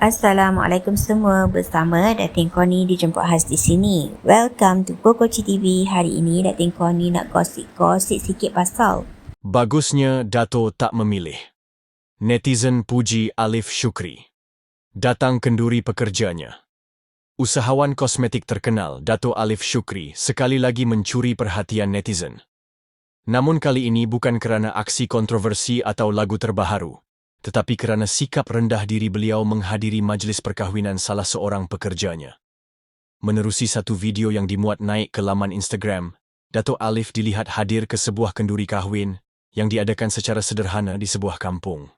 Assalamualaikum semua bersama Datin Koni dijemput khas di sini. Welcome to Kokoci TV. Hari ini Datin Koni nak gosip-gosip sikit pasal Bagusnya Dato tak memilih. Netizen puji Alif Syukri. Datang kenduri pekerjanya. Usahawan kosmetik terkenal Dato Alif Syukri sekali lagi mencuri perhatian netizen. Namun kali ini bukan kerana aksi kontroversi atau lagu terbaharu, tetapi kerana sikap rendah diri beliau menghadiri majlis perkahwinan salah seorang pekerjanya. Menerusi satu video yang dimuat naik ke laman Instagram, Dato' Alif dilihat hadir ke sebuah kenduri kahwin yang diadakan secara sederhana di sebuah kampung.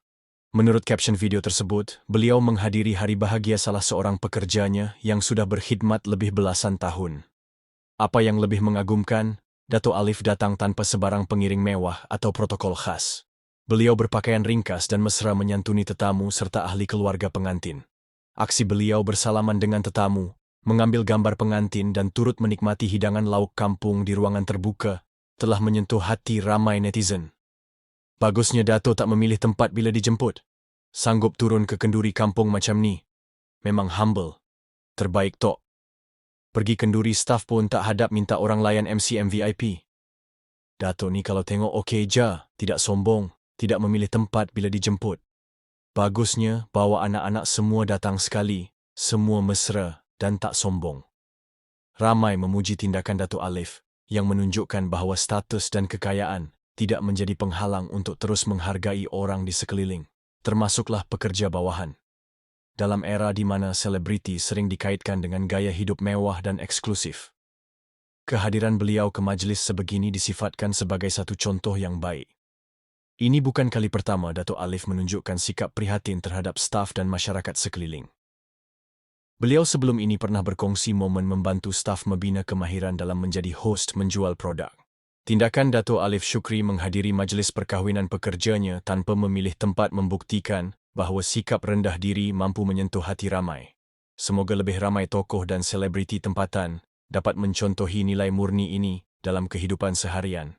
Menurut caption video tersebut, beliau menghadiri hari bahagia salah seorang pekerjanya yang sudah berkhidmat lebih belasan tahun. Apa yang lebih mengagumkan, Dato' Alif datang tanpa sebarang pengiring mewah atau protokol khas. Beliau berpakaian ringkas dan mesra menyantuni tetamu serta ahli keluarga pengantin. Aksi beliau bersalaman dengan tetamu, mengambil gambar pengantin dan turut menikmati hidangan lauk kampung di ruangan terbuka, telah menyentuh hati ramai netizen. Bagusnya Dato tak memilih tempat bila dijemput. Sanggup turun ke kenduri kampung macam ni. Memang humble. Terbaik tok. Pergi kenduri staf pun tak hadap minta orang layan MCM VIP. Dato ni kalau tengok okey je, tidak sombong, tidak memilih tempat bila dijemput. Bagusnya bawa anak-anak semua datang sekali, semua mesra dan tak sombong. Ramai memuji tindakan Dato Alif yang menunjukkan bahawa status dan kekayaan tidak menjadi penghalang untuk terus menghargai orang di sekeliling, termasuklah pekerja bawahan. Dalam era di mana selebriti sering dikaitkan dengan gaya hidup mewah dan eksklusif, kehadiran beliau ke majlis sebegini disifatkan sebagai satu contoh yang baik. Ini bukan kali pertama Dato' Alif menunjukkan sikap prihatin terhadap staf dan masyarakat sekeliling. Beliau sebelum ini pernah berkongsi momen membantu staf membina kemahiran dalam menjadi host menjual produk. Tindakan Dato' Alif Syukri menghadiri majlis perkahwinan pekerjanya tanpa memilih tempat membuktikan bahawa sikap rendah diri mampu menyentuh hati ramai. Semoga lebih ramai tokoh dan selebriti tempatan dapat mencontohi nilai murni ini dalam kehidupan seharian.